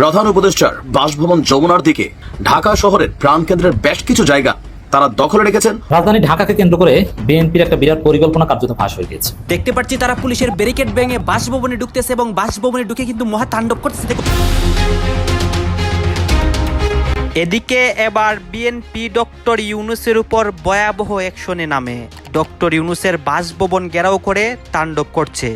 প্রধান উপদেষ্টার বাসভবন যমুনার দিকে ঢাকা শহরের প্রাণকেন্দ্রের বেশ কিছু জায়গা তারা দখলে রেখেছেন। রাজধানী ঢাকাকে কেন্দ্র করে বিএনপির একটা বিরাট পরিকল্পনা কার্যত ফাঁস হয়ে গেছে দেখতে পাচ্ছি তারা পুলিশের ব্যারিকেড ভেঙে বাসভবনে ঢুকতেছে এবং বাসভবনে ঢুকে কিন্তু মহা তাণ্ডব করতেছে। এদিকে এবার বিএনপি ডক্টর ইউনুসের উপর ভয়াবহ অ্যাকশনে নামে। ডক্টর ইউনুসের বাসভবন ঘেরাও করে তাণ্ডব করছে।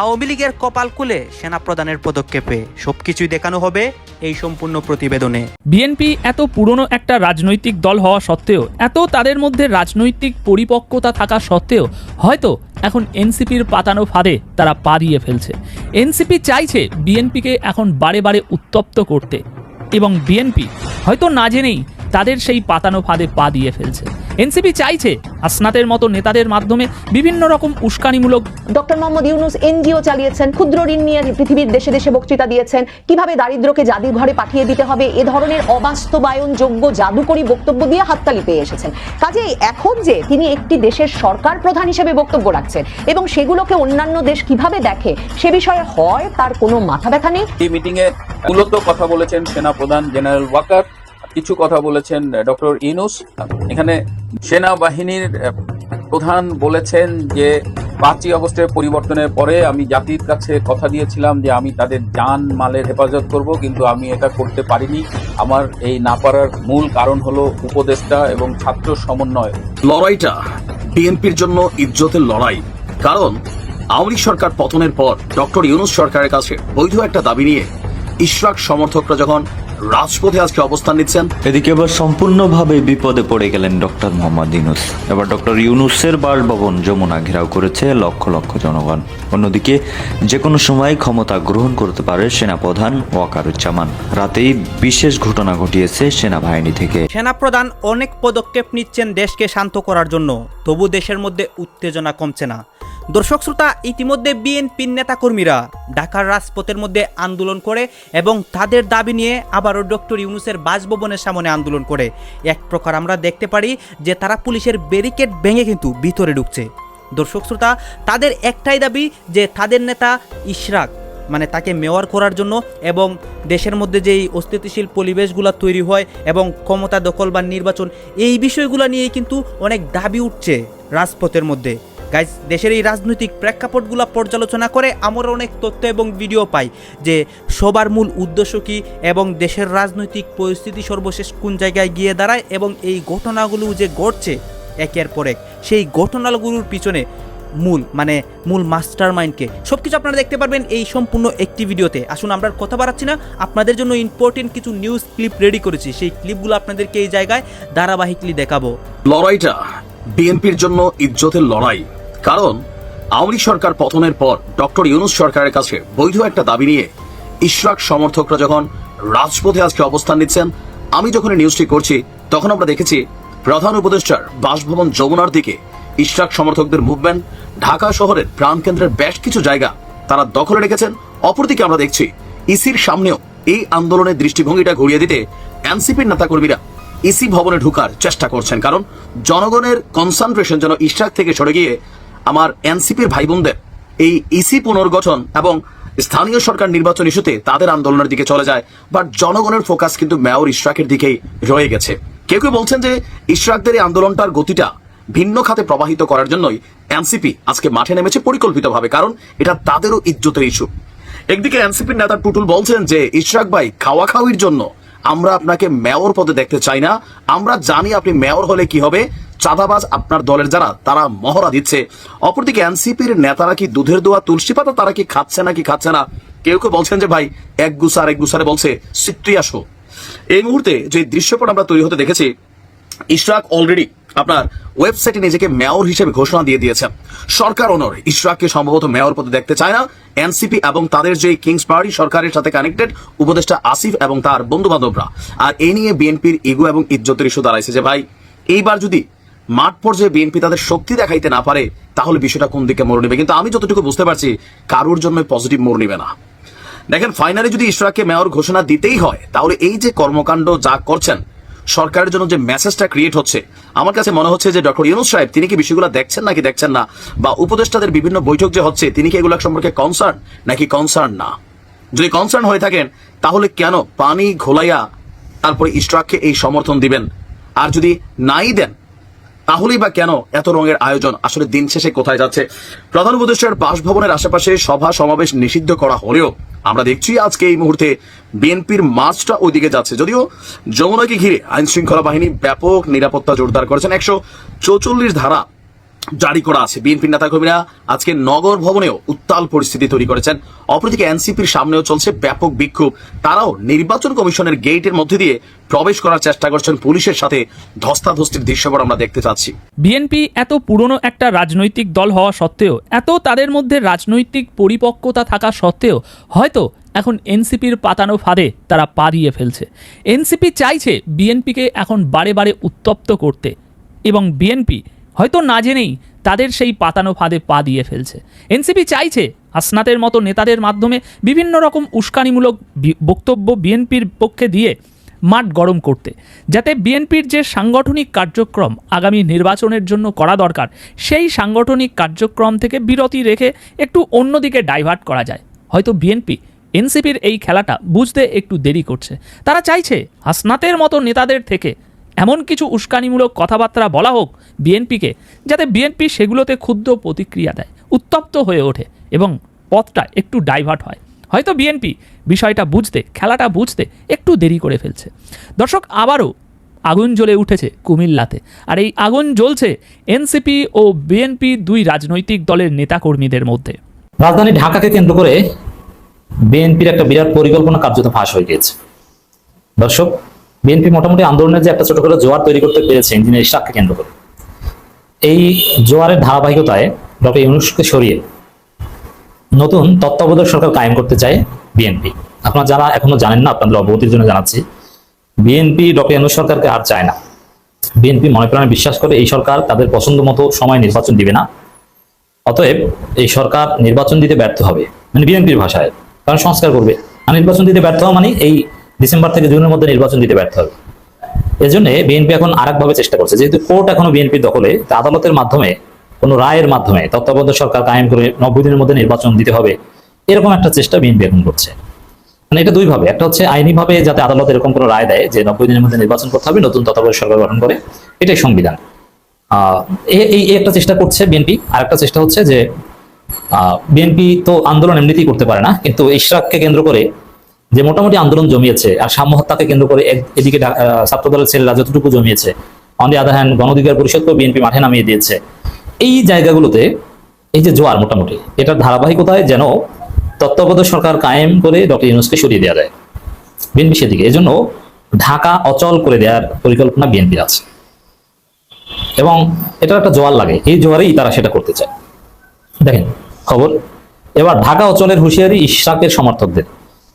আওয়ামী লীগের কপাল খুলে সেনাপ্রধানের পদক্ষেপে সবকিছুই দেখানো হবে এই সম্পূর্ণ প্রতিবেদনে। বিএনপি এত পুরনো একটা রাজনৈতিক দল হওয়া সত্ত্বেও, এত তাদের মধ্যে রাজনৈতিক পরিপক্কতা থাকা সত্ত্বেও, হয়তো এখন এনসিপির পাতানো ফাঁদে তারা পা দিয়ে ফেলছে। এনসিপি চাইছে বিএনপিকে এখন বারে বারে উত্তপ্ত করতে এবং বিএনপি হয়তো না জেনেই তাদের সেই পাতানো ফাঁদে পা দিয়ে ফেলছে। এনসিপি চাইছে হাসনাতের মতো নেতাদের মাধ্যমে বিভিন্ন রকম উস্কানিমূলক ডক্টর মোহাম্মদ ইউনুস এনজিও চালিয়েছেন ক্ষুদ্র ঋণ নিয়ে পৃথিবীর দেশে দেশে বক্তৃতা দিয়েছেন। কীভাবে দারিদ্রকে জাদুর ঘরে পাঠিয়ে দিতে হবে? এ ধরনের অবাস্তবায়নযোগ্য জাদুকরী বক্তব্য দিয়ে হাততালি পেয়ে এসেছেন। কাজেই এখন যে তিনি একটি দেশের সরকার প্রধান হিসেবে বক্তব্য রাখছেন এবং সেগুলোকে অন্যান্য দেশ কীভাবে দেখে সে বিষয়ে হয় তার কোনো মাথা ব্যথা নেই? এই মিটিং এ মূলত কথা বলেছেন সেনা প্রধান জেনারেল ওয়াকার। কিছু কথা বলেছেন ডক্টর ইনুস এখানে সেনাবাহিনীর প্রধান বলেছেন যে, পাঁচই আগস্টের পরিবর্তনের পরে আমি জাতির কাছে কথা দিয়েছিলাম যে, আমি তাদের জান মালের হেফাজত করব, কিন্তু আমি এটা করতে পারিনি। আমার এই না পারার মূল কারণ হলো উপদেষ্টা এবং ছাত্র সমন্বয়। লড়াইটা বিএনপির জন্য ইজ্জতের লড়াই। কারণ, আওয়ামী সরকার পতনের পর ডক্টর ইউনুস সরকারের কাছে বৈধ একটা দাবি নিয়ে ইশরাক সমর্থকরা যখন রাজপথে আজকে অবস্থান নিচ্ছেন। এদিকে এবার সম্পূর্ণভাবে বিপদে পড়ে গেলেন ডক্টর মোহাম্মদ ইউনুস। এবার ডক্টর ইউনুসের বাসভবন যমুনা ঘেরাও করেছে লক্ষ লক্ষ জনগণ। অন্যদিকে যে কোনো সময় ক্ষমতা গ্রহণ করতে পারে সেনাপ্রধান ওয়াকারুজ্জামান। রাতেই বিশেষ ঘটনা ঘটিয়েছে সেনাবাহিনী থেকে। সেনাপ্রধান অনেক পদক্ষেপ নিচ্ছেন দেশকে শান্ত করার জন্য। তবু দেশের মধ্যে উত্তেজনা কমছে না। দর্শক শ্রোতা, ইতিমধ্যে বিএনপির নেতাকর্মীরা ঢাকার রাজপথের মধ্যে আন্দোলন করে এবং তাদের দাবি নিয়ে আবারও ডক্টর ইউনুসের বাসভবনের সামনে আন্দোলন করে। এক প্রকার আমরা দেখতে পারি যে তারা পুলিশের ব্যারিকেড ভেঙে কিন্তু ভিতরে ঢুকছে। দর্শক শ্রোতা, তাদের একটাই দাবি যে তাদের নেতা ইশরাক মানে তাকে মেওয়ার করার জন্য এবং দেশের মধ্যে যেই অস্থিতিশীল পরিবেশগুলো তৈরি হয় এবং ক্ষমতা দখল বা নির্বাচন, এই বিষয়গুলো নিয়েই কিন্তু অনেক দাবি উঠছে রাজপথের মধ্যে। গাইজ দেশের এই রাজনৈতিক প্রেক্ষাপটগুলো পর্যালোচনা করে আমরা অনেক তথ্য এবং ভিডিও পাই যে সবার মূল উদ্দেশ্য কী এবং দেশের রাজনৈতিক পরিস্থিতি সর্বশেষ কোন জায়গায় গিয়ে দাঁড়ায় এবং এই ঘটনাগুলো যে ঘটছে একের পর এক, সেই ঘটনাগুলোর পিছনে মূল মানে মূল মাস্টার মাইন্ডকে সব কিছু আপনারা দেখতে পারবেন এই সম্পূর্ণ একটি ভিডিওতে। আসুন, আমরা কথা বাড়াচ্ছি না। আপনাদের জন্য ইম্পর্টেন্ট কিছু নিউজ ক্লিপ রেডি করেছি। সেই ক্লিপগুলো আপনাদেরকে এই জায়গায় ধারাবাহিকলি দেখাবো। লড়াইটা বিএনপির জন্য ইজ্জতের লড়াই। কারণ আওয়ামী সরকার পতনের পর ডক্টর ইউনুস সরকারের কাছে বৈধ একটা দাবি নিয়ে ইশরাক সমর্থকরা যখন রাজপথে আজকে অবস্থান নিচ্ছেন, আমি যখন নিউজটি করছি, তখন আমরা দেখেছি প্রধান উপদেষ্টার বাসভবন যমুনার দিকে ইশরাক সমর্থকদের মুভমেন্ট ঢাকা শহরের প্রাণকেন্দ্রের বেশ কিছু জায়গা তারা দখলে রেখেছেন। অপরদিকে আমরা দেখছি ইসির সামনেও এই আন্দোলনের দৃষ্টিভঙ্গিটা ঘুরিয়ে দিতে এনসিপির নেতাকর্মীরা ইসি ভবনে ঢুকার চেষ্টা করছেন। কারণ জনগণের কনসেন্ট্রেশন যেন ইশরাক থেকে সরে গিয়ে আমার এনসিপির ভাই বোনদের এই ইসি পুনর্গঠন এবং স্থানীয় সরকার নির্বাচন ইস্যুতে তাদের আন্দোলনের দিকে চলে যায় বাট জনগণের ফোকাস কিন্তু মেয়র ইশরাকের দিকেই রয়ে গেছে। কেউ কেউ বলছেন যে ইশরাকদের এই আন্দোলনটার গতিটা ভিন্ন খাতে প্রবাহিত করার জন্যই এনসিপি আজকে মাঠে নেমেছে পরিকল্পিতভাবে, কারণ এটা তাদেরও ইজ্জতের ইস্যু একদিকে এনসিপির নেতা টুটুল বলছেন যে, ইশরাক ভাই, খাওয়া খাওয়ির জন্য আমরা আপনাকে মেয়র পদে দেখতে চাই না। আমরা জানি আপনি মেয়র হলে কি হবে। চাঁদাবাজ আপনার দলের যারা, তারা মহড়া দিচ্ছে। অপরদিকে এনসিপির নেতারা কি দুধের দোয়া, তুলসী পাতা তারা কি খাচ্ছে না কি খাচ্ছে না? কেউ কেউ বলছেন যে, ভাই, এক গুসার এক গুসারে বলছে সিট্রি আসো। এই মুহূর্তে যে দৃশ্যপট আমরা তৈরি হতে দেখেছি, ইশরাক অলরেডি আপনার ওয়েবসাইটে নিজেকে মেয়র হিসেবে ঘোষণা দিয়ে দিয়েছেন। সরকার অনর ইশরাককে সম্ভবত মেয়র পদে দেখতে চায় না। এনসিপি এবং তাদের যে কিংস পার্টি সরকারের সাথে কানেক্টেড উপদেষ্টা আসিফ এবং তার বন্ধু বান্ধবরা আর এই নিয়ে বিএনপির ইগো এবং ইজ্জতের ইস্যু দাঁড়াইছে যে, ভাই, এইবার যদি মাঠ পর্যায়ে বিএনপি তাদের শক্তি দেখাইতে না পারে, তাহলে বিষয়টা কোন দিকে মোড় নেবে? কিন্তু আমি যতটুকু বুঝতে পারছি, কারোর জন্য পজিটিভ মোড় নেবে না। দেখেন ফাইনালি যদি ইশরাককে মেয়র ঘোষণা দিতেই হয়, তাহলে এই যে কর্মকাণ্ড যা করছেন, সরকারের জন্য যে মেসেজটা ক্রিয়েট হচ্ছে, আমার কাছে মনে হচ্ছে যে ডক্টর ইউনুস সাহেব, তিনি কি বিষয়গুলো দেখছেন নাকি দেখছেন না? বা উপদেষ্টাদের বিভিন্ন বৈঠক যে হচ্ছে, তিনি কি এগুলো সম্পর্কে কনসার্ন নাকি কনসার্ন না? যদি কনসার্ন হয়ে থাকেন, তাহলে কেন পানি ঘোলাইয়া তারপরে ইশরাককে এই সমর্থন দিবেন? আর যদি নাই দেন তাহলেই বা কেন এত রঙের আয়োজন? আসলে দিন শেষে কোথায় যাচ্ছে? প্রধান উপদেষ্টার বাসভবনের আশেপাশে সভা সমাবেশ নিষিদ্ধ করা হলেও আমরা দেখছি আজকে এই মুহূর্তে বিএনপির মাছটা ওইদিকে যাচ্ছে। যদিও যমুনাকে ঘিরে আইন শৃঙ্খলা বাহিনী ব্যাপক নিরাপত্তা জোরদার করেছেন। একশো চৌচল্লিশ ধারা জারি করা আছে। বিএনপির নেতাকর্মীরা আজকে নগর ভবনেও উত্তাল পরিস্থিতি তৈরি করেছেন। অপরদিকে এনসিপির সামনেও চলছে ব্যাপক বিক্ষোভ। তারাও নির্বাচন কমিশনের গেটের মধ্যে দিয়ে প্রবেশ করার চেষ্টা করছেন পুলিশের সাথে ধস্তাধস্তির দৃশ্যপট আমরা দেখতে চাচ্ছি। বিএনপি এত পুরনো একটা রাজনৈতিক দল হওয়া সত্ত্বেও, এত তাদের মধ্যে রাজনৈতিক পরিপক্কতা থাকা সত্ত্বেও, হয়তো এখন এনসিপির পাতানো ফাঁদে তারা পা দিয়ে ফেলছে। এনসিপি চাইছে বিএনপিকে এখন বারে বারে উত্তপ্ত করতে এবং বিএনপি হয়তো না জেনেই তাদের সেই পাতানো ফাঁদে পা দিয়ে ফেলছে। এনসিপি চাইছে হাসনাতের মতো নেতাদের মাধ্যমে বিভিন্ন রকম উস্কানিমূলক বক্তব্য বিএনপির পক্ষে দিয়ে মাঠ গরম করতে, যাতে বিএনপির যে সাংগঠনিক কার্যক্রম আগামী নির্বাচনের জন্য করা দরকার, সেই সাংগঠনিক কার্যক্রম থেকে বিরতি রেখে একটু অন্যদিকে ডাইভার্ট করা যায়। হয়তো বিএনপি, এনসিপির এই খেলাটা বুঝতে একটু দেরি করছে। তারা চাইছে হাসনাতের মতো নেতাদের থেকে এমন কিছু উস্কানিমূলক কথাবার্তা বলা হোক বিএনপিকে, যাতে বিএনপি সেগুলোতে ক্ষুদ্র প্রতিক্রিয়া দেয়, উত্তপ্ত হয়ে ওঠে এবং পথটা একটু ডাইভার্ট হয়। হয়তো বিএনপি বিষয়টা বুঝতে, খেলাটা বুঝতে একটু দেরি করে ফেলছে। দর্শক, আবারও আগুন জ্বলে উঠেছে কুমিল্লাতে। আর এই আগুন জ্বলছে এনসিপি ও বিএনপি দুই রাজনৈতিক দলের নেতাকর্মীদের মধ্যে। রাজধানী ঢাকাকে কেন্দ্র করে বিএনপির একটা বিরাট পরিকল্পনা কার্যত ফাঁস হয়ে গিয়েছে। দর্শক বিএনপি মোটামুটি আন্দোলনের যে একটা ছোট করে জোয়ার তৈরি করতে পেরেছে ইঞ্জিনিয়ার ইশাককে কেন্দ্র করে। এই জোয়ারের ধারাবাহিকতায় ডক্টর ইউনুসকে সরিয়ে নতুন তত্ত্বাবধায়ক সরকার কায়েম করতে চায় বিএনপি। আপনারা যারা এখনও জানেন না, আপনাদের অবগতির জন্য জানাচ্ছি, বিএনপি ডক্টর ইউনুস সরকারকে আর চায় না। বিএনপি মনে প্রাণে বিশ্বাস করে এই সরকার তাদের পছন্দ মতো সময় নির্বাচন দিবে না। অতএব এই সরকার নির্বাচন দিতে ব্যর্থ হবে। মানে বিএনপির ভাষায়, কারণ সংস্কার করবে। আর নির্বাচন দিতে ব্যর্থ হওয়া মানে এই ডিসেম্বর থেকে জুনের মধ্যে নির্বাচন দিতে ব্যর্থ হবে। এজন্য বিএনপি এখন আরেকভাবে চেষ্টা করছে। যেহেতু কোর্ট এখনও বিএনপির দখলে আদালতের মাধ্যমে, কোনো রায়ের মাধ্যমে তত্ত্বাবধায়ক সরকার কায়েম করে নব্বই দিনের মধ্যে নির্বাচন দিতে হবে, এরকম একটা চেষ্টা বিএনপি এখন করছে। মানে এটা দুইভাবে একটা হচ্ছে আইনিভাবে যাতে আদালত এরকম কোনো রায় দেয় যে নব্বই দিনের মধ্যে নির্বাচন করতে হবে, নতুন তত্ত্বাবধায়ক সরকার গঠন করে, এটাই সংবিধান। এই একটা চেষ্টা করছে বিএনপি। আর একটা চেষ্টা হচ্ছে যে বিএনপি তো আন্দোলন এমনিতেই করতে পারে না, কিন্তু ইশরাককে কেন্দ্র করে যে মোটামুটি আন্দোলন জমিয়েছে আর সাম্য হত্যাকে কেন্দ্র করে এদিকে ছাত্রদলের ছেলেরা যতটুকু জমিয়েছে। অন দি আদার হ্যান্ড, গণধিকার পরিষদকেও বিএনপি মাঠে নামিয়ে দিয়েছে। এই জায়গাগুলোতে এই যে জোয়ার মোটামুটি, এটার ধারাবাহিকতায় যেন তত্ত্বাবধায়ক সরকার কায়েম করে ডক্টর ইউনুসকে সরিয়ে দেওয়া যায়। বিএনপি সেদিকে। এজন্য ঢাকা অচল করে দেওয়ার পরিকল্পনা বিএনপির আছে। এবং এটার একটা জোয়ার লাগে। এই জোয়ারেই তারা সেটা করতে চায়। দেখেন, খবর। এবার ঢাকা অচলের হুঁশিয়ারি ইশরাকের সমর্থকদের।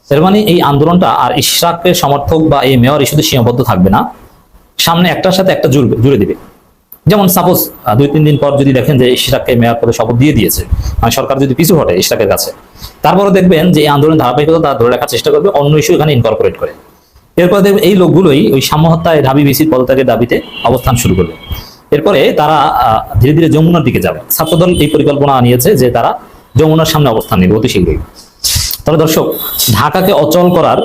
এর মানে এই আন্দোলনটা আর ইশরাকের সমর্থক বা এই মেয়র ইস্যুতে সীমাবদ্ধ থাকবে না, সামনে একটার সাথে একটা জুড়বে, জুড়ে দিবে। যেমন সাপোজ দুই তিন দিন পর যদি দেখেন যে ইশরাককে মেয়র পদে শপথ দিয়ে দিয়েছে মানে সরকার যদি পিছু হটে ইশরাকের কাছে তারপরে দেখবেন যে এই আন্দোলনের ধারাবাহিকতা তারা ধরে রাখার চেষ্টা করবে, অন্য ইস্যু এখানে ইনকর্পোরেট করে। এরপর দেখবেন এই লোকগুলোই ওই সাম্য হত্যায় ঢাবি বিসির পদত্যাগের দাবিতে অবস্থান শুরু করবে। এরপরে তারা ধীরে ধীরে যমুনার দিকে যাবে। ছাত্রদল এই পরিকল্পনা নিয়েছে যে তারা যমুনার সামনে অবস্থান নেবে অতি শীঘ্রই। তবে দর্শক, ঢাকাকে অচল করার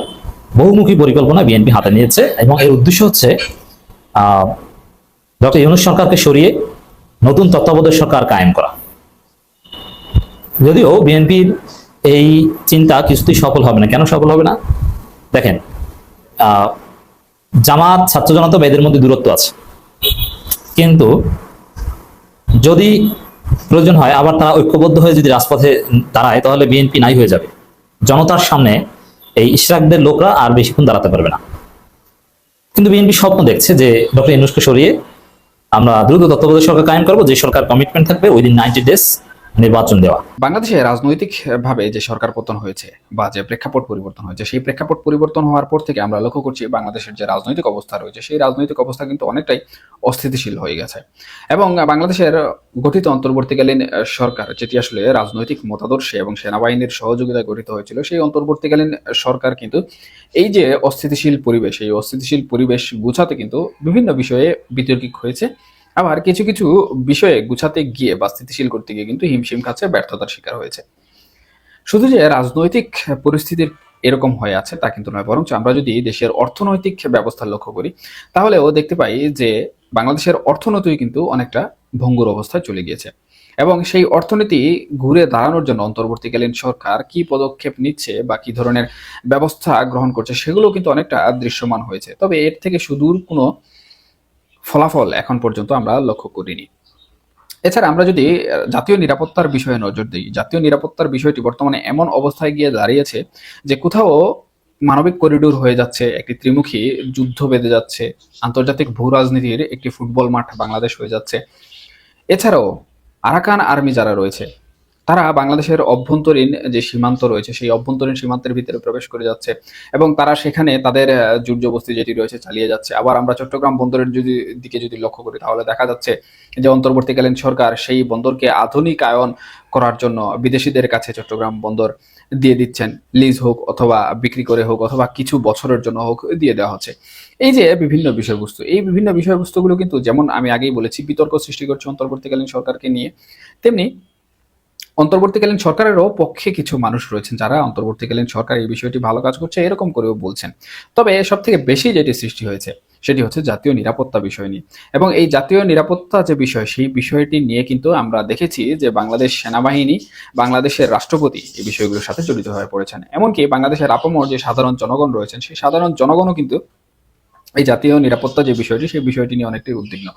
বহুমুখী পরিকল্পনা বিএনপি হাতে নিয়েছে এবং এর উদ্দেশ্য হচ্ছে ডক্টর ইউনুস সরকারকে সরিয়ে নতুন তত্ত্বাবধায়ক সরকার কায়েম করা। যদিও বিএনপির এই চিন্তা কিছুতেই সফল হবে না। কেন সফল হবে না? দেখেন জামাত, ছাত্র জনতা বা এদের মধ্যে দূরত্ব আছে। কিন্তু যদি প্রয়োজন হয়, আবার তারা ঐক্যবদ্ধ হয়ে যদি রাজপথে দাঁড়ায়, তাহলে বিএনপি নাই হয়ে যাবে। জনতার সামনে এই ইশরাকদের লোকরা আর বেশিক্ষণ দাঁড়াতে পারবে না। কিন্তু বিএনপি স্বপ্ন দেখছে যে ডক্টর ইনুসকে সরিয়ে আমরা দ্রুত তত্ত্বাবধায়ক সরকার কায়েম করব, যে সরকার কমিটমেন্ট থাকবে উইদিন নাইনটি ডেজ নির্বাচন দেওয়া। বাংলাদেশে রাজনৈতিক ভাবে যে সরকার পতন হয়েছে বা যে প্রেক্ষাপট পরিবর্তন হয়েছে, সেই প্রেক্ষাপট পরিবর্তন হওয়ার পর থেকে আমরা লক্ষ্য করছি বাংলাদেশের যে রাজনৈতিক অবস্থা রয়েছে, সেই রাজনৈতিক অবস্থা কিন্তু অনেকটাই অস্থিতিশীল হয়ে গেছে। এবং বাংলাদেশের গঠিত অন্তর্বর্তীকালীন সরকার, যেটি আসলে রাজনৈতিক মতাদর্শে এবং সেনাবাহিনীর সহযোগিতায় গঠিত হয়েছিল, সেই অন্তর্বর্তীকালীন সরকার কিন্তু এই যে অস্থিতিশীল পরিবেশ, এই অস্থিতিশীল পরিবেশ গুছাতে কিন্তু বিভিন্ন বিষয়ে বিতর্কিক হয়েছে। আবার কিছু কিছু বিষয়ে গুছাতে গিয়ে বা স্থিতিশীল করতে গিয়ে কিন্তু হিমশিম খাচ্ছে, ব্যর্থতার শিকার হয়েছে। শুধু যে রাজনৈতিক পরিস্থিতির এরকম হয়ে আছে তা কিন্তু নয়, বরঞ্চ আমরা যদি দেশের অর্থনৈতিক ব্যবস্থা লক্ষ্য করি, তাহলেও দেখতে পাই যে বাংলাদেশের অর্থনীতি কিন্তু অনেকটা ভঙ্গুর অবস্থায় চলে গিয়েছে। এবং সেই অর্থনীতি ঘুরে দাঁড়ানোর জন্য অন্তর্বর্তীকালীন সরকার কি পদক্ষেপ নিচ্ছে বা কি ধরনের ব্যবস্থা গ্রহণ করছে, সেগুলো কিন্তু অনেকটা দৃশ্যমান হয়েছে। তবে এর থেকে সুদূর কোনো ফলাফল এখন পর্যন্ত আমরা লক্ষ্য করিনি। এছাড়া আমরা যদি জাতীয় নিরাপত্তার বিষয়ে নজর দিই, জাতীয় নিরাপত্তার বিষয়টি বর্তমানে এমন অবস্থায় গিয়ে দাঁড়িয়েছে যে কোথাও মানবিক করিডোর হয়ে যাচ্ছে, একটি ত্রিমুখী যুদ্ধ বেঁধে যাচ্ছে, আন্তর্জাতিক ভূ রাজনীতির একটি ফুটবল মাঠ বাংলাদেশ হয়ে যাচ্ছে। এছাড়াও আরাকান আর্মি যারা রয়েছে তারা বাংলাদেশের অভ্যন্তরীণ যে সীমান্ত রয়েছে সেই অভ্যন্তরীণ সীমান্তের ভিতরে প্রবেশ করে যাচ্ছে এবং তারা সেখানে তাদের আহ, যুদ্ধবস্তি যেটি রয়েছে চালিয়ে যাচ্ছে। আবার আমরা চট্টগ্রাম বন্দরের যদি দিকে যদি লক্ষ্য করি তাহলে দেখা যাচ্ছে যে অন্তর্বর্তীকালীন সরকার সেই বন্দরকে আধুনিকায়ন করার জন্য বিদেশিদের কাছে চট্টগ্রাম বন্দর দিয়ে দিচ্ছেন। লিজ হোক অথবা বিক্রি করে হোক অথবা কিছু বছরের জন্য হোক দিয়ে দেওয়া হচ্ছে। এই যে বিভিন্ন বিষয়বস্তু এই বিভিন্ন বিষয়বস্তুগুলো কিন্তু যেমন আমি আগেই বলেছি বিতর্ক সৃষ্টি করছে অন্তর্বর্তীকালীন সরকারকে নিয়ে তেমনি অন্তর্বর্তীকালীন সরকারেরও পক্ষে কিছু মানুষ রয়েছেন যারা অন্তর্বর্তীকালীন সরকার এই বিষয়টি ভালো কাজ করছে, এরকম করেও বলছেন। তবে সব থেকে বেশি যেটি সৃষ্টি হয়েছে, সেটি হচ্ছে জাতীয় নিরাপত্তা বিষয় নিয়ে। এবং এই জাতীয় নিরাপত্তা যে বিষয়, সেই বিষয়টি নিয়ে কিন্তু আমরা দেখেছি যে বাংলাদেশ সেনাবাহিনী, বাংলাদেশের রাষ্ট্রপতি এই বিষয়গুলোর সাথে জড়িত হয়ে পড়েছেন। এমনকি বাংলাদেশের আপামর যে সাধারণ জনগণ রয়েছেন, সেই সাধারণ জনগণও কিন্তু এই জাতীয় নিরাপত্তা যে বিষয়টি, সেই বিষয়টি নিয়ে অনেকটাই উদ্বিগ্ন।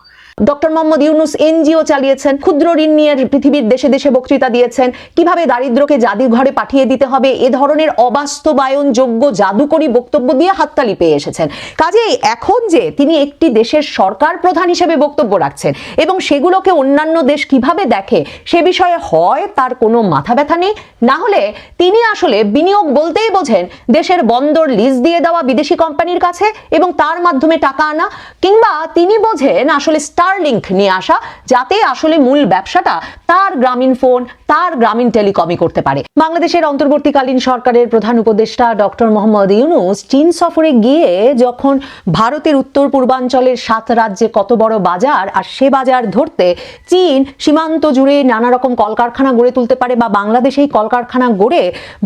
ডক্টর মোহাম্মদ ইউনুস এনজিও চালিয়েছেন, ক্ষুদ্র ঋণ নিয়ে পৃথিবীর দেশে দেশে বক্তৃতা দিয়েছেন। কীভাবে দারিদ্রকে জাদুঘরে পাঠিয়ে দিতে হবে, এ ধরনের অবাস্তবায়ন যোগ্য জাদুকরী বক্তব্য দিয়ে হাততালি পেয়ে এসেছেন। কাজেই এখন যে তিনি একটি দেশের সরকার প্রধান হিসেবে বক্তব্য রাখছেন এবং সেগুলোকে অন্যান্য দেশ কীভাবে দেখে, সে বিষয়ে হয় তার কোনো মাথা ব্যথা নেই? না হলে তিনি আসলে বিনিয়োগ বলতেই বোঝেন, দেশের বন্দর লিজ দিয়ে দেওয়া বিদেশি কোম্পানির কাছে এবং তার মাধ্যমে টাকা আনা কিংবা তিনি বোঝেন আসলে স্টারলিংক নিয়ে আসা, যাতে আসলে মূল ব্যবসাটা তার গ্রামীণ ফোন, তার গ্রামীণ টেলিকমই করতে পারে। বাংলাদেশের অন্তর্বর্তীকালীন সরকারের প্রধান উপদেষ্টা ডক্টর মোহাম্মদ ইউনুস চীন সফরে গিয়ে যখন ভারতের উত্তর পূর্বাঞ্চলের সাত রাজ্যে কত বড় বাজার আর সে বাজার ধরতে চীন সীমান্ত জুড়ে নানা রকম কলকারখানা গড়ে তুলতে পারে বা বাংলাদেশ এই কলকারখানা গড়ে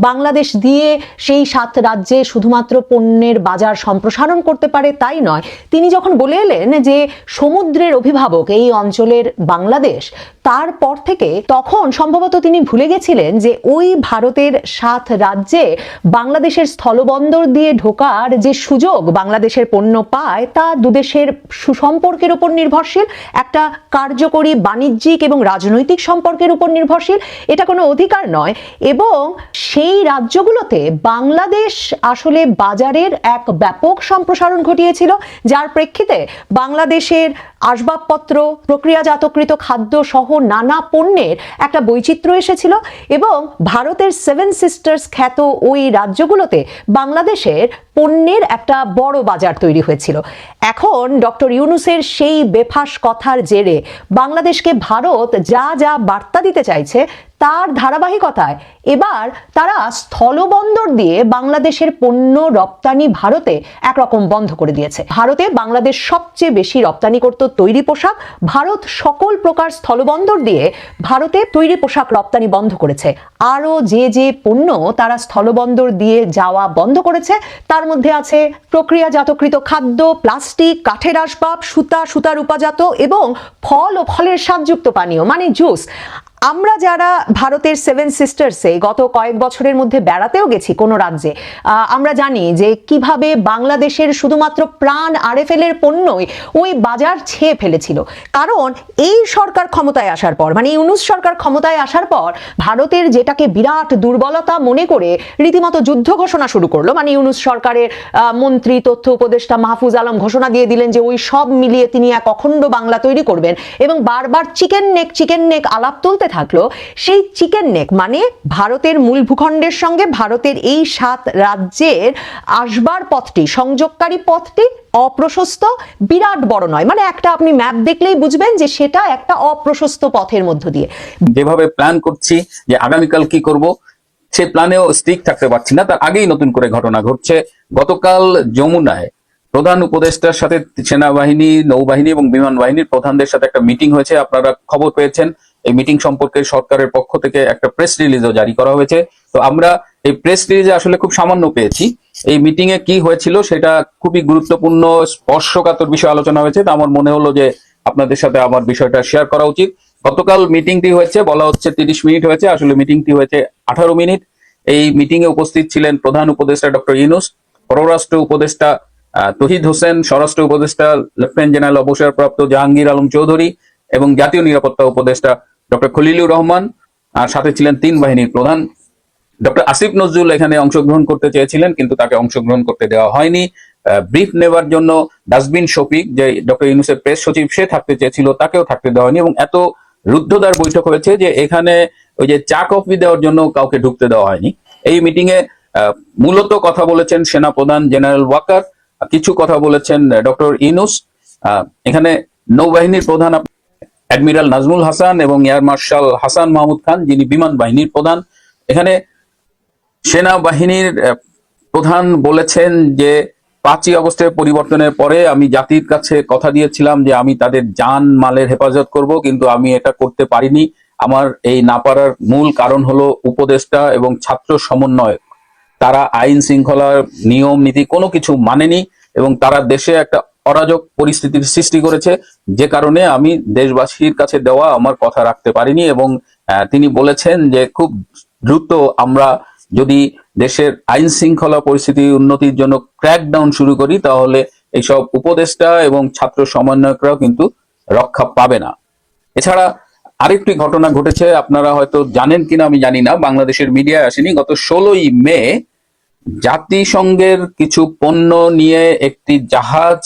বাংলাদেশ দিয়ে সেই সাত রাজ্যে শুধুমাত্র পণ্যের বাজার সম্প্রসারণ করতে পারে, তাই নয়। তিনি যখন বলে এলেন যে সমুদ্রের অভিভাবক এই অঞ্চলের বাংলাদেশ, তারপর থেকে তখন সম্ভবত তিনি ভুলে গেছিলেন যে ওই ভারতের সাত রাজ্যে বাংলাদেশের স্থলবন্দর দিয়ে ঢোকার যে সুযোগ বাংলাদেশের পণ্য পায়, তা দুদেশের সুসম্পর্কের উপর নির্ভরশীল, একটা কার্যকরী বাণিজ্যিক এবং রাজনৈতিক সম্পর্কের উপর নির্ভরশীল, এটা কোনো অধিকার নয়। এবং সেই রাজ্যগুলোতে বাংলাদেশ আসলে বাজারের এক ব্যাপক সম্প্রসারণ ঘটিয়েছিল যার প্রেক্ষিতে বাংলাদেশের আসবাবপত্র, প্রক্রিয়াজাতকৃত খাদ্য সহ নানা পণ্যের একটা বৈচিত্র্য এসেছিল এবং ভারতের সেভেন সিস্টার্স খ্যাত ওই রাজ্যগুলোতে বাংলাদেশের পণ্যের একটা বড় বাজার তৈরি হয়েছিল। এখন ডক্টর ইউনুসের সেই বেফাস কথার জেরে বাংলাদেশকে ভারত যা যা বার্তা দিতে চাইছে তার ধারাবাহিকতায় এবার তারা স্থলবন্দর দিয়ে বাংলাদেশের পণ্য রপ্তানি ভারতে একরকম বন্ধ করে দিয়েছে। ভারতে বাংলাদেশ সবচেয়ে বেশি রপ্তানি করত তৈরি পোশাক। ভারত সকল প্রকার স্থলবন্দর দিয়ে ভারতে তৈরি পোশাক রপ্তানি বন্ধ করেছে। আরও যে যে পণ্য তারা স্থলবন্দর দিয়ে যাওয়া বন্ধ করেছে, তার মধ্যে আছে প্রক্রিয়াজাতকৃত খাদ্য, প্লাস্টিক, কাঠের আসবাব, সুতা, সুতার উপাজাত এবং ফল ও ফলের স্বাদযুক্ত পানীয় মানে জুস। আমরা যারা ভারতের সেভেন সিস্টার্সে গত কয়েক বছরের মধ্যে বেড়াতেও গেছি কোনো রাজ্যে আমরা জানি যে কীভাবে বাংলাদেশের শুধুমাত্র প্রাণ আরএফএল এর পণ্যই ওই বাজার ছেয়ে ফেলেছিল। কারণ এই সরকার ক্ষমতায় আসার পর মানে ইউনুস সরকার ক্ষমতায় আসার পর ভারতের যেটাকে বিরাট দুর্বলতা মনে করে রীতিমতো যুদ্ধ ঘোষণা শুরু করল। মানে ইউনুস সরকারের মন্ত্রী, তথ্য উপদেষ্টা মাহফুজ আলম ঘোষণা দিয়ে দিলেন যে ওই সব মিলিয়ে তিনি এক অখণ্ড বাংলা তৈরি করবেন এবং বারবার চিকেন নেক চিকেন নেক আলাপ তুলতে থাকল সেই চিকেন নেক মানে ভারতের মূল ভূখণ্ডের সঙ্গে ভারতের এই সাত রাজ্যের আসবার পথটি, সংযোগকারী পথটি অপ্রশস্ত, বিরাট বড় নয়। মানে একটা আপনি ম্যাপ দেখলেই বুঝবেন যে সেটা একটা অপ্রশস্ত পথের মধ্য দিয়ে। যেভাবে প্ল্যান করছি যে আগামীকাল কি করব, সে প্ল্যানেও স্টিক থাকতে পারছি না। তার আগেই নতুন করে ঘটনা ঘটছে। গতকাল যমুনায় প্রধান উপদেষ্টার সাথে সেনাবাহিনী, নৌবাহিনী এবং বিমান বাহিনীর প্রধানদের সাথে একটা মিটিং হয়েছে। আপনারা খবর পেয়েছেন। এই মিটিং সম্পর্কে সরকারের পক্ষ থেকে একটা প্রেস রিলিজও জারি করা হয়েছে। তো আমরা এই প্রেস রিলিজে আসলে খুব সামান্য পেয়েছি। এই মিটিং এ কি হয়েছিল সেটা খুবই গুরুত্বপূর্ণ, স্পর্শকাতর বিষয় আলোচনা হয়েছে। তো আমার মনে হলো যে আপনাদের সাথে আমার বিষয়টা শেয়ার করা উচিত। গতকাল মিটিংটি হয়েছে, বলা হচ্ছে তিরিশ মিনিট হয়েছে। আসলে মিটিংটি হয়েছে আঠারো মিনিট। এই মিটিং এ উপস্থিত ছিলেন প্রধান উপদেষ্টা ডক্টর ইউনুস, পররাষ্ট্র উপদেষ্টা তহিদ হোসেন, স্বরাষ্ট্র উপদেষ্টা, লেফটেন্যান্ট জেনারেল অবসরপ্রাপ্ত জাহাঙ্গীর আলম চৌধুরী এবং জাতীয় নিরাপত্তা উপদেষ্টা ডক্টর খলিলুর রহমান, আর সাথে ছিলেন তিন বাহিনীর প্রধান। ডক্টর আসিফ নজরুল এখানে অংশগ্রহণ করতে চেয়েছিলেন, কিন্তু তাকে অংশগ্রহণ করতে দেওয়া হয়নি। ব্রিফ নেওয়ার জন্য ডাস্টবিন শফিক, যে ডক্টর ইউনুসের প্রেস সচিব, সে থাকতে চেয়েছিল, তাকেও থাকতে দেওয়া হয়নি এবং এত রুদ্ধদ্বার বৈঠক হয়েছে যে এখানে ওই যে চা কফি দেওয়ার জন্য কাউকে ঢুকতে দেওয়া হয়নি। এই মিটিং এ মূলত কথা বলেছেন সেনা প্রধান জেনারেল ওয়াকার কিছু কথা বলেছেন ডক্টর ইনুস এখানে নৌবাহিনীর প্রধান অ্যাডমিরাল নাজমুল হাসান এবং এয়ার মার্শাল হাসান মাহমুদ খান, যিনি বিমান বাহিনীর প্রধান। এখানে সেনাবাহিনীর প্রধান বলেছেন যে, পাঁচই আগস্টের পরিবর্তনের পরে আমি জাতির কাছে কথা দিয়েছিলাম যে, আমি তাদের জান মালের হেফাজত করব, কিন্তু আমি এটা করতে পারিনি। আমার এই না পারার মূল কারণ হলো উপদেষ্টা এবং ছাত্র সমন্বয় তারা আইন শৃঙ্খলার নিয়ম নীতি কোনো কিছু মানেনি এবং তারা দেশে একটা অরাজক পরিস্থিতির সৃষ্টি করেছে, যে কারণে আমি দেশবাসীর কাছে দেওয়া আমার কথা রাখতে পারিনি এবং তিনি বলেছেন যে খুব দ্রুত আমরা যদি দেশের আইন শৃঙ্খলা পরিস্থিতি উন্নতির জন্য ক্র্যাকডাউন শুরু করি, তাহলে এইসব উপদেষ্টা এবং ছাত্র সমন্বয়করাও কিন্তু রক্ষা পাবে না। এছাড়া আরেকটি ঘটনা ঘটেছে, আপনারা হয়তো জানেন কিনা আমি জানি না, বাংলাদেশের মিডিয়ায় আসেনি, গত ষোলোই মে জাতিসংঘের কিছু পণ্য নিয়ে একটি জাহাজ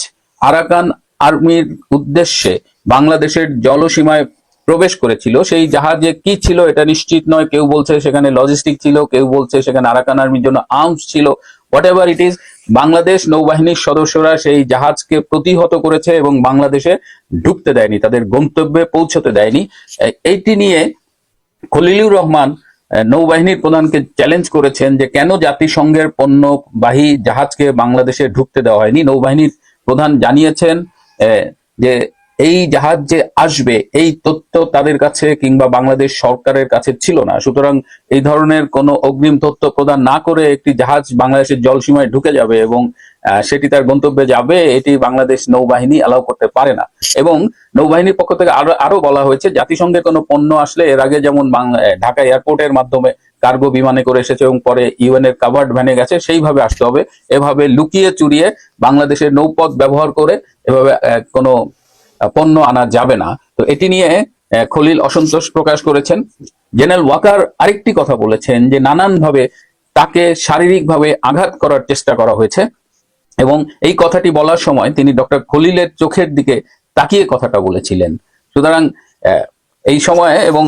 আরাকান আর্মির উদ্দেশ্যে বাংলাদেশের জলসীমায় প্রবেশ করেছিল। সেই জাহাজে কি ছিল এটা নিশ্চিত নয়। কেউ বলছে সেখানে লজিস্টিক ছিল, কেউ বলছে সেখানে আরাকান আর্মির জন্য আর্মস ছিল। Whatever it is Bangladesh নৌবাহিনীর সদস্যরা সেই জাহাজকে প্রতিহত করেছে এবং বাংলাদেশে ঢুকতে দেয়নি, তাদের গন্তব্যে পৌঁছতে দেয়নি। এইটি নিয়ে খলিলুর রহমান নৌবাহিনীর প্রধানকে চ্যালেঞ্জ করেছেন যে কেন জাতিসংঘের পণ্যবাহী জাহাজকে বাংলাদেশে ঢুকতে দেওয়া হয়নি। নৌবাহিনীর প্রধান জানিয়েছেন যে এই জাহাজ যে আসবে, এই তথ্য তাদের কাছে কিংবা বাংলাদেশ সরকারের কাছে ছিল না। সুতরাং এই ধরনের কোনো অগ্রিম তথ্য প্রদান না করে একটি জাহাজ বাংলাদেশের জলসীমায় ঢুকে যাবে এবং সেটি তার গন্তব্যে যাবে, এটি বাংলাদেশ নৌবাহিনী অ্যালাউ করতে পারে না। এবং নৌবাহিনীর পক্ষ থেকে আরও আরও বলা হয়েছে, জাতিসংঘের কোনো পণ্য আসলে এর আগে যেমন ঢাকা এয়ারপোর্টের মাধ্যমে কার্গো বিমানে করে এসেছে এবং পরে ইউএন এর কাভার্ড ভ্যানে গেছে, সেইভাবে আসতে হবে। এভাবে লুকিয়ে চুরিয়ে বাংলাদেশের নৌপথ ব্যবহার করে এভাবে কোনো পণ্য আনা যাবে না। তো এটি নিয়ে খলিল অসন্তোষ প্রকাশ করেছেন। জেনারেল ওয়াকার আরেকটি কথা বলেছেন যে নানানভাবে তাকে শারীরিকভাবে আঘাত করার চেষ্টা করা হয়েছে এবং এই কথাটি বলার সময় তিনি ডক্টর খলিলের চোখের দিকে তাকিয়ে কথাটা বলেছিলেন। সুতরাং এই সময়ে এবং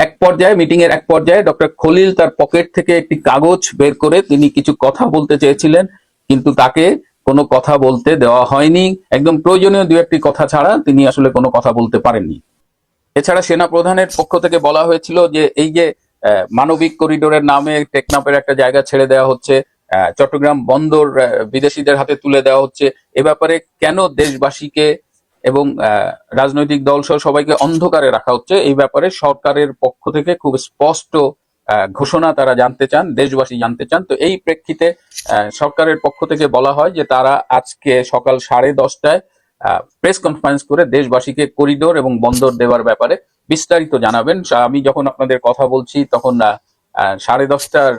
এক পর্যায়ে মিটিং এর এক পর্যায়ে ডক্টর খলিল তার পকেট থেকে একটি কাগজ বের করে তিনি কিছু কথা বলতে চেয়েছিলেন, কিন্তু তাকে কোনো কথা বলতে দেওয়া হয়নি। একদম প্রয়োজনীয় দু একটি কথা ছাড়া তিনি আসলে কোনো কথা বলতে পারেননি। এছাড়া সেনা প্রধানের পক্ষ থেকে বলা হয়েছিল যে, এই যে মানবিক করিডোরের নামে টেকনাপের একটা জায়গা ছেড়ে দেওয়া হচ্ছে চট্টগ্রাম বন্দর বিদেশিদের হাতে তুলে দেওয়া হচ্ছে, এ ব্যাপারে কেন দেশবাসীকে এবং রাজনৈতিক দল সহ সবাইকে অন্ধকারে রাখা হচ্ছে। এই ব্যাপারে সরকারের পক্ষ থেকে খুব স্পষ্ট ঘোষণা তারা জানতে চান, দেশবাসী জানতে চান। তো এই প্রেক্ষিতে সরকারের পক্ষ থেকে বলা হয় যে তারা আজকে সকাল সাড়ে দশটায় প্রেস কনফারেন্স করে দেশবাসীকে করিডোর এবং বন্দর দেওয়ার ব্যাপারে বিস্তারিত জানাবেন। আমি যখন আপনাদের কথা বলছি তখন সাড়ে দশটার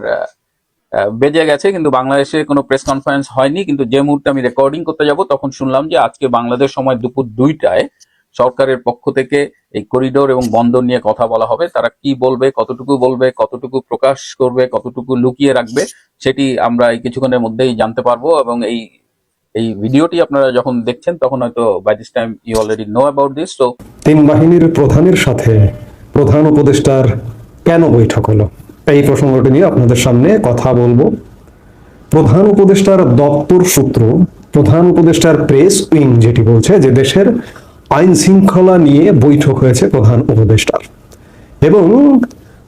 বেজে গেছে, কিন্তু বাংলাদেশে কোনো প্রেস কনফারেন্স হয়নি। কিন্তু যে মুহূর্তে আমি রেকর্ডিং করতে যাব, তখন শুনলাম যে আজকে বাংলাদেশ সময় দুপুর দুইটায় সরকারের পক্ষ থেকে এই করিডোর এবং বন্দর নিয়ে কথা বলা হবে। তারা কি বলবে, কতটুকু বলবে, কতটুকু প্রকাশ করবে, কতটুকু লুকিয়ে রাখবে, সেটি আমরা এই কিছুক্ষণের মধ্যেই জানতে পারব। এবং এই এই ভিডিওটি আপনারা যখন দেখছেন, তখন হয়তো by this time you already know about this তো তিন বাহিনীর প্রধানের সাথে প্রধান উপদেষ্টার কেন বৈঠক হলো? এই প্রসঙ্গটি নিয়ে আপনাদের সামনে কথা বলব। প্রধান উপদেষ্টার দপ্তর সূত্র, প্রধান উপদেষ্টার প্রেস উইং যেটি বলছে যে দেশের আইন শৃঙ্খলা নিয়ে বৈঠক হয়েছে প্রধান উপদেষ্টার। এবং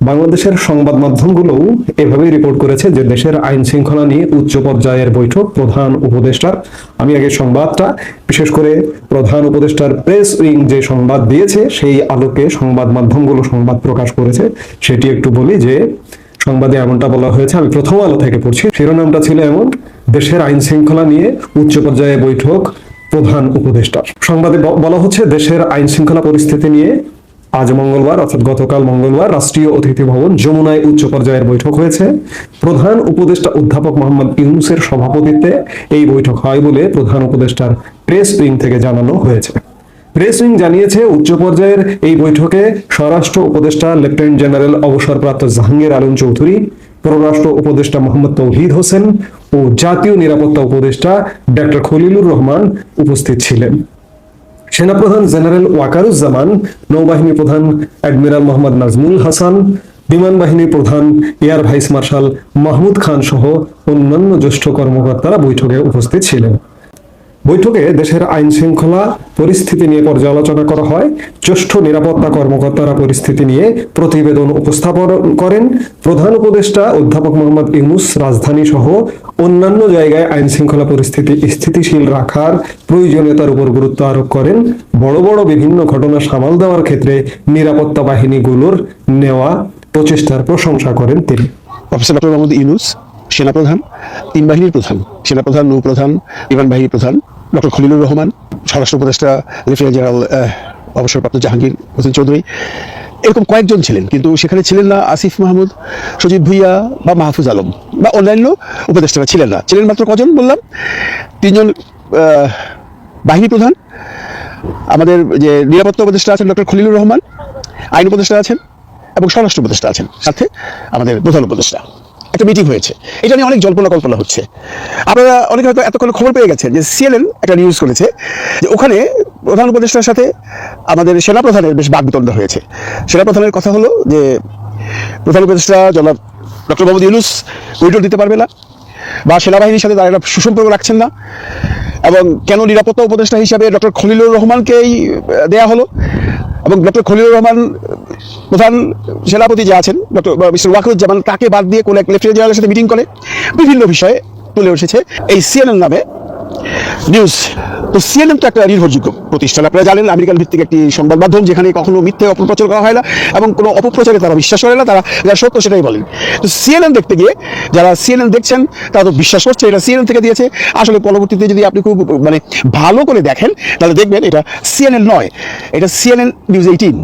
বাংলাদেশের সংবাদ মাধ্যমগুলোও এভাবেই রিপোর্ট করেছে যে দেশের আইন শৃঙ্খলা নিয়ে উচ্চ পর্যায়ের বৈঠক প্রধান উপদেষ্টার। আমি আগে সংবাদটা, বিশেষ করে প্রধান উপদেষ্টার প্রেস উইং যে সংবাদ দিয়েছে, সেই আলোকে সংবাদ মাধ্যমগুলো সংবাদ প্রকাশ করেছে। সেটি একটু বলি যে, সংবাদে এমনটা বলা হয়েছে, আমি প্রথম আলো থেকে পড়ছি, শিরোনামটা ছিল এমন, দেশের আইন শৃঙ্খলা নিয়ে উচ্চ পর্যায়ে বৈঠক প্রধান উপদেষ্টা সংবাদে বলা হচ্ছে, দেশের আইন শৃঙ্খলা পরিস্থিতি নিয়ে আজ মঙ্গলবার, অর্থাৎ গতকাল মঙ্গলবার রাষ্ট্রীয় অতিথি ভবন যমুনায় উচ্চ পর্যায়ের বৈঠক হয়েছে। প্রধান উপদেষ্টা অধ্যাপক মোহাম্মদ ইউনুসের সভাপতিত্বে এই বৈঠক হয় বলে প্রধান উপদেষ্টার প্রেস উইং থেকে জানানো হয়েছে। প্রেস উইং জানিয়েছে, উচ্চ পর্যায়ের এই বৈঠকে স্বরাষ্ট্র উপদেষ্টা লেফটেন্যান্ট জেনারেল অবসরপ্রাপ্ত জাহাঙ্গীর আলম চৌধুরী, পররাষ্ট্র উপদেষ্টা মোহাম্মদ তৌহিদ হোসেন ও জাতীয় নিরাপত্তা উপদেষ্টা ডক্টর খলিলুর রহমান উপস্থিত ছিলেন। সেনাপ্রধান জেনারেল ওয়াকারুজ্জামান, নৌবাহিনী প্রধান অ্যাডমিরাল মোহাম্মদ নাজমুল হাসান, বিমান বাহিনীর প্রধান air vice marshal Mahmud Khan সহ অন্যান্য জ্যেষ্ঠ কর্মকর্তারা বৈঠকে উপস্থিত ছিলেন। বৈঠকে দেশের আইন শৃঙ্খলা, পরিস্থিতি নিয়ে পর্যালোচনা করা হয়। জ্যেষ্ঠ নিরাপত্তা কর্মকর্তারা পরিস্থিতি নিয়ে প্রতিবেদন উপস্থাপন করেন। প্রধান উপদেষ্টা অধ্যাপক মোহাম্মদ ইউনুস রাজধানী সহ অন্যান্য জায়গায় আইন শৃঙ্খলা পরিস্থিতি স্থিতিশীল রাখার প্রয়োজনীয়তার উপর গুরুত্ব আরোপ করেন। বড় বড় বিভিন্ন ঘটনা সামাল দেওয়ার ক্ষেত্রে নিরাপত্তা বাহিনীগুলোর নেওয়া প্রচেষ্টার প্রশংসা করেন তিনি। ইউনুস, সেনাপ্রধান, তিন বাহিনীর প্রধান, সেনাপ্রধান, নৌপ্রধান বিমান বাহিনীর প্রধান ডক্টর খলিলুর রহমান, স্বরাষ্ট্র উপদেষ্টা লেফটেন্যান্ট জেনারেল অবসরপ্রাপ্ত জাহাঙ্গীর হোসেন চৌধুরী। এরকম কয়েকজন ছিলেন, কিন্তু সেখানে ছিলেন না আসিফ মাহমুদ, সজীব ভুইয়া বা মাহফুজ আলম বা অন্যান্য উপদেষ্টারা ছিলেন না। ছিলেন মাত্র কজন বললাম? তিনজন বাহিনী প্রধান, আমাদের যে নিরাপত্তা উপদেষ্টা আছেন ডক্টর খলিলুর রহমান, আইন উপদেষ্টা আছেন এবং স্বরাষ্ট্র উপদেষ্টা আছেন। সাথে আমাদের প্রধান উপদেষ্টা। একটা মিটিং হয়েছে। এটা নিয়ে অনেক জল্পনা কল্পনা হচ্ছে। আপনারা অনেকে হয়তো এতক্ষণ খবর পেয়ে গেছেন যে সিএনএন একটা নিউজ করেছে যে ওখানে প্রধান উপদেষ্টার সাথে আমাদের সেনাপ্রধানের বেশ বাগবিতণ্ড হয়েছে। সেনাপ্রধানের কথা হলো যে প্রধান উপদেষ্টা জনাব ডক্টর মোহাম্মদ ইউনুস করিডোর দিতে পারবে না বা সেনাবাহিনীর সাথে তারা একটা সুসম্পর্ক রাখছেন না এবং কেন নিরাপত্তা উপদেষ্টা হিসাবে ডক্টর খলিলুর রহমানকেই দেয়া হলো? এবং ডক্টর খলিলুর রহমান, প্রধান সেনাপতি যে আছেন, ডক্টর মিস্টার ওয়াকিরুজ্জামান, তাকে বাদ দিয়ে কোনো এক লেফটেন্যান্ট জেনারেলের সাথে মিটিং করে, বিভিন্ন বিষয়ে তুলে এসেছে। এই সিএনএন নামে নিউজ তো সিএনএন তো একটা নির্ভরযোগ্য প্রতিষ্ঠান। আপনারা জানেন আমেরিকান ভিত্তিক একটি সংবাদ মাধ্যম যেখানে কখনো মিথ্যে অপপ্রচার করা হয় না এবং কোনো অপপ্রচারে তারা বিশ্বাস করে না, তারা যা সত্য সেটাই বলেন। তো সিএনএন দেখতে গিয়ে যারা সিএনএন দেখছেন, তারা তো বিশ্বাস করছে, এটা সিএনএন থেকে দিয়েছে। আসলে পরবর্তীতে যদি আপনি খুব মানে ভালো করে দেখেন, তাহলে দেখবেন এটা সিএনএন নয়, এটা সিএনএন নিউজ এইটিন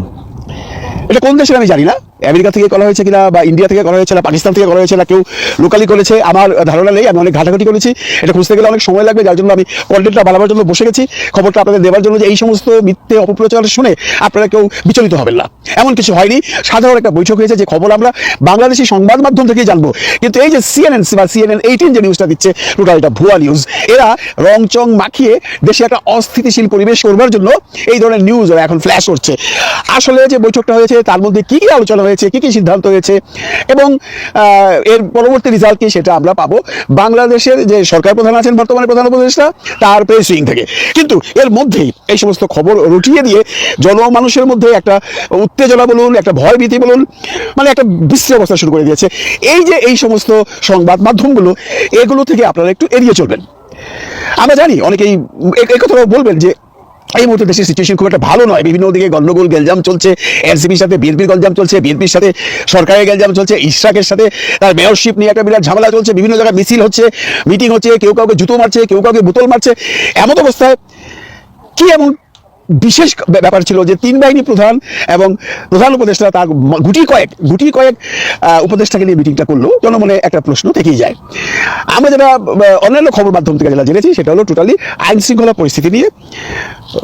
এটা কোন দেশের আমি জানি না আমেরিকা থেকে করা হয়েছে কিনা বা ইন্ডিয়া থেকে করা হয়েছে না, পাকিস্তান থেকে করা হয়েছে না, কেউ লোকালি করেছে, আমার ধারণা নেই, আমি অনেক ঘাটাঘাটি করেছি, এটা খুঁজতে গেলে অনেক সময় লাগবে, যার জন্য আমি কন্টেন্টটা বানাবার জন্য বসে গেছি, খবরটা আপনাদের দেওয়ার জন্য যে এই সমস্ত মিথ্যে অপপ্রচার শুনে আপনারা কেউ বিচলিত হবেন না। এমন কিছু হয়নি, সাধারণ একটা বৈঠক হয়েছে, যে খবর আমরা বাংলাদেশি সংবাদ মাধ্যম থেকেই জানব। কিন্তু এই যে সিএনএন বা সিএনএন এইটিন যে নিউজটা দিচ্ছে টোটাল এটা ভুয়া নিউজ এরা রং চং মাখিয়ে দেশে একটা অস্থিতিশীল পরিবেশ করবার জন্য এই ধরনের নিউজ এখন ফ্ল্যাশ করছে। আসলে যে বৈঠকটা হয়েছে, তার মধ্যে কি কি আলোচনা হয়েছে কি কি সিদ্ধান্ত হয়েছে এবং এর পরবর্তী রেজাল্ট কি সেটা আমরা পাবো। বাংলাদেশের যে সরকার প্রধান আছেন, বর্তমানে প্রধান উপদেষ্টা, তার প্রেস উইং থেকে। কিন্তু এর মধ্যেই এই সমস্ত খবর রটিয়ে দিয়ে জনমানুষের মধ্যে একটা উত্তেজনা বলুন, একটা ভয় ভীতি বলুন মানে একটা বিশ্রী অবস্থা শুরু করে দিয়েছে। এই যে এই সমস্ত সংবাদ মাধ্যমগুলো, এগুলো থেকে আপনারা একটু এড়িয়ে চলবেন। আমরা জানি অনেকেই এই বলবেন যে এই মুহূর্তে দেশের সিচুয়েশন খুব একটা ভালো নয়। বিভিন্ন দিকে গন্ডগোল, গেলজাম চলছে। এনসিপির সাথে, বিএনপির গলজাম চলছে। বিএনপির সাথে সরকারের গেলজাম চলছে। ইশরাকের সাথে তার মেয়রশিপ নিয়ে একটা বিরাট ঝামেলা চলছে। বিভিন্ন জায়গায় মিছিল হচ্ছে মিটিং হচ্ছে, কেউ কাউকে জুতো মারছে, কেউ কাউকে বোতল মারছে। এমন অবস্থায় কি এমন বিশেষ ব্যাপার ছিল যে তিন বাহিনী প্রধান এবং প্রধান উপদেষ্টা তার গুটি কয়েক গুটি কয়েক উপদেষ্টাকে নিয়ে মিটিংটা করল। জনমনে একটা প্রশ্ন থেকেই যায়। আমরা যেটা অন্যান্য খবর মাধ্যম থেকে যেটা জেনেছি, সেটা হলো টোটালি আইন শৃঙ্খলা পরিস্থিতি নিয়ে।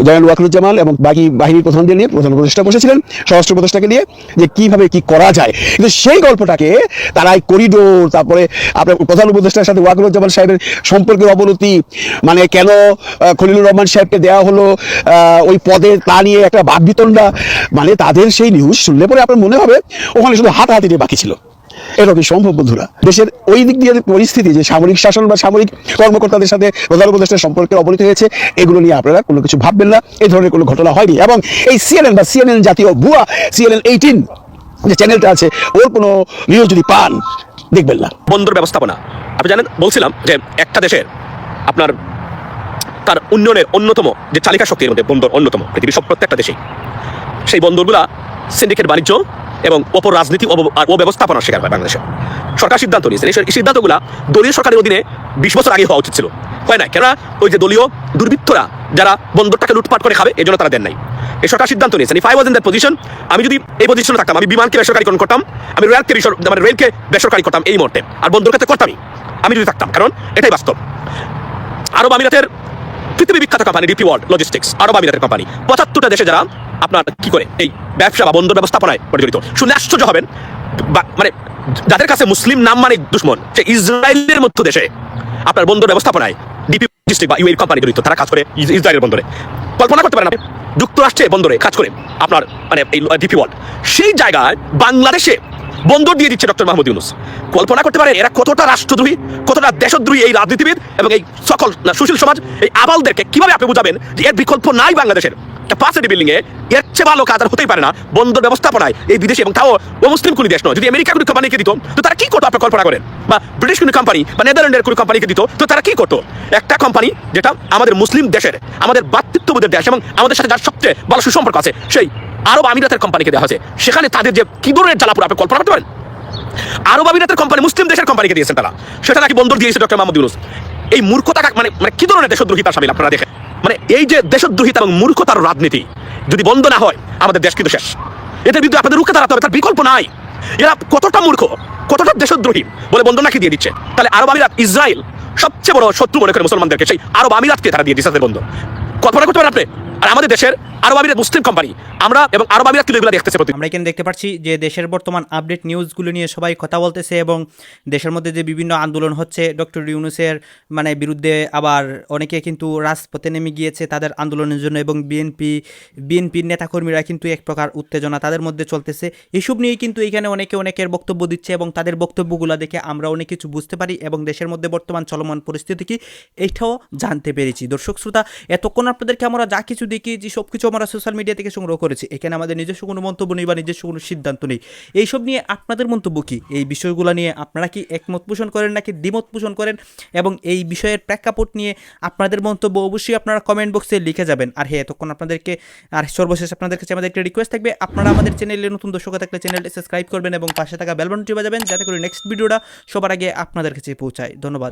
জয়ন ওয়াকিরুজ্জামান এবং বাকি বাহিনীর প্রধানদের নিয়ে প্রধান উপদেষ্টা বসেছিলেন, স্বরাষ্ট্র উপদেষ্টাকে নিয়ে যে কীভাবে কি করা যায়। কিন্তু সেই গল্পটাকে তারা এই করিডোর, তারপরে আপনার প্রধান উপদেষ্টার সাথে ওয়াকিরুজ্জামান সাহেবের সম্পর্কের অবনতি মানে কেন খলিলুর রহমান সাহেবকে দেওয়া হলো ওই পদে তা নিয়ে একটা বাদবিতণ্ডা মানে তাদের সেই নিউজ শুনলে পরে আপনার মনে হবে, ওখানে শুধু হাতাহাতি বাকি ছিল। এটা কি সম্ভব, বন্ধুরা। দেশের ওই দিক দিয়ে পরিস্থিতি যে সামরিক শাসন বা সামরিক কর্মকর্তাদের সাথে প্রধান উপদেষ্টার সম্পর্কের অবনতি হয়েছে, এগুলো নিয়ে আপনারা কোনো কিছু ভাববেন না। এই ধরনের কোনো ঘটনা হয়নি। এবং এই সিএনএন বা সিএনএন জাতীয় ভুয়া সিএনএন এইটিন যে চ্যানেলটা আছে, ওর কোনো নিউজ যদি পান, দেখবেন না। বন্দর ব্যবস্থাপনা। আপনি জানেন, বলছিলাম যে একটা দেশের আপনার তার উন্নয়নের অন্যতম যে চালিকা শক্তির মধ্যে বন্দর অন্যতম, পৃথিবীর সব প্রত্যেকটা দেশেই। সেই বন্দরগুলা সিন্ডিকেট বাণিজ্য এবং অপর রাজনীতি আর অব্যবস্থাপনার শিকার হয় বাংলাদেশে। সরকার সিদ্ধান্ত নিয়েছে। এই সিদ্ধান্তগুলো দলীয় সরকারের অধীনে বিশ বছর আগে হওয়া উচিত ছিল। হয় না কেননা ওই যে দলীয় দুর্বৃত্তরা যারা বন্দরটাকে লুটপাট করে খাবে এই জন্য তারা দেন নাই। এই সরকার সিদ্ধান্ত নিয়েছেন। If I was in that position আমি যদি এই পজিশনে থাকতাম, আমি বিমানকে বেসরকারীকরণ করতাম, আমি রেলকে মানে রেলকে বেসরকারি করতাম এই মুহূর্তে। আর বন্দরকে করতামই। আমি যদি থাকতাম, কারণ এটাই বাস্তব। আরব আমিরাতের পৃথিবী বিখ্যাত company DP World logistics Arab আমিরাতের কোম্পানি পঁচাত্তরটা দেশে যারা আপনার কি করে, এই ব্যবসা বা বন্দর ব্যবস্থাপনায় জড়িত শুনে আশ্চর্য হবেন মানে যাদের কাছে মুসলিম নাম মানে দুশ্মন, সে ইসরায়েলের মতো দেশে আপনার বন্দর ব্যবস্থাপনায় ডিপি লজিস্টিক বা ইউএই কোম্পানি জড়িত, তারা কাজ করে ইস- ইসরায়েলের বন্দরে। কল্পনা করতে পারেন আপনি, যুক্তরাষ্ট্রে বন্দরে কাজ করে আপনার মানে এই ডিপি ওয়ার্ল্ড সেই জায়গায় বাংলাদেশে বন্দর দিয়ে দিচ্ছে ডক্টর মাহমুদ ইউনুস। কল্পনা করতে পারেন এরা কতটা রাষ্ট্রদ্রোহী, কতটা দেশদ্রোহী এই রাজনীতিবিদ এবং এই সকল সুশীল সমাজ, এই আবালদেরকে কীভাবে আপনি বুঝাবেন যে এর বিকল্প নাই বাংলাদেশের? একটা পাঁচটি বিল্ডিং এ এর চেয়ে ভালো কাজ আর হতেই পারে না। বন্দর ব্যবস্থাপনায় এই বিদেশি এবং তাও ও মুসলিম কোনো দেশ নয়। যদি আমেরিকা কোনো কোম্পানিকে দিত, তো তারা কি করতো আপনি কল্পনা করেন? বা ব্রিটিশ কোনো কোম্পানি বা নেদারল্যান্ডের কোনো কোম্পানিকে দিত, তো তারা কি করতো? একটা কোম্পানি যেটা আমাদের মুসলিম দেশের, আমাদের বাতৃত্ববোধের দেশ এবং আমাদের সাথে যার সবচেয়ে ভালো সুসম্পর্ক আছে, সেই আরব আমিরাতের কোম্পানিকে দেওয়া হয়েছে। সেখানে তাদের যে কি ধরনের জ্বালাপুর আপনি কল্পনা করতে পারেন? আরব আমিরাতের কোম্পানি মুসলিম দেশের কোম্পানিকে দিয়েছেন তারা। সেটা নাকি বন্দর দিয়েছে ডক্টর মাহমুদ ইউনুস। এই মূর্খতা মানে মানে কি ধরনের দেশদ্রোহিতার সামিল আপনারা দেখেন? মানে এই যে দেশদ্রোহিতা এবং মূর্খতার রাজনীতি, যদি বন্ধ না হয়, আমাদের দেশ কিন্তু শেষ। এদের বিরুদ্ধে আপনাদের রুখে দাঁড়াতে হবে, তার বিকল্প নাই। এরা কতটা মূর্খ, কতটা দেশদ্রোহী বলে বন্ধ নাকি দিয়ে দিচ্ছে? তাহলে আরব আমিরাত, ইসরায়েল সবচেয়ে বড় শত্রু মনে করে মুসলমানদেরকে, সেই আরব আমিরাতকে তারা দিয়ে দিচ্ছে তাদের বন্ধ। কল্পনা করতে পারেন আপনি আর আমাদের দেশের আরব আমিরাত মুসলিম কোম্পানি আমরা এবং আরব আমিরাত কিন্তু এগুলো দেখতেছে আমরা এখানে দেখতে পাচ্ছি যে দেশের বর্তমান আপডেট নিউজগুলো নিয়ে সবাই কথা বলতেছে এবং দেশের মধ্যে যে বিভিন্ন আন্দোলন হচ্ছে ডক্টর ইউনুসের মানে বিরুদ্ধে আবার অনেকে কিন্তু রাজপথে নেমে গিয়েছে তাদের আন্দোলনের জন্য এবং বিএনপি, বিএনপির নেতাকর্মীরা কিন্তু এক প্রকার উত্তেজনা তাদের মধ্যে চলতেছে। এসব নিয়েই কিন্তু এখানে অনেকে অনেকের বক্তব্য দিচ্ছে এবং তাদের বক্তব্যগুলো দেখে আমরা অনেক কিছু বুঝতে পারি এবং দেশের মধ্যে বর্তমান চলমান পরিস্থিতি কি এইটাও জানতে পেরেছি। দর্শক, শ্রোতা, এতক্ষণ আপনাদেরকে আমরা যা কিছু দেখিয়েছি সব কিছু আমরা সোশ্যাল মিডিয়া থেকে সংগ্রহ করেছি, এখানে আমাদের নিজস্ব কোনো মন্তব্য নেই বা নিজস্ব কোনো সিদ্ধান্ত নেই। এইসব নিয়ে আপনাদের মন্তব্য কি? এই বিষয়গুলো নিয়ে আপনারা কি একমত পোষণ করেন নাকি দ্বিমত পোষণ করেন? এবং এই বিষয়ের প্রেক্ষাপট নিয়ে আপনাদের মন্তব্য অবশ্যই আপনারা কমেন্ট বক্সে লিখে যাবেন। আর হ্যাঁ এতক্ষণ আপনাদেরকে, আর সর্বশেষ আপনাদের কাছে আমাদের একটা রিকোয়েস্ট থাকবে, আপনারা আমাদের চ্যানেলে নতুন দর্শক থাকলে চ্যানেলটি সাবস্ক্রাইব করবেন এবং পাশে থাকা বেলবনটি বাজাবেন যাতে করে নেক্সট ভিডিওটা সবার আগে আপনাদের কাছে পৌঁছায়। ধন্যবাদ।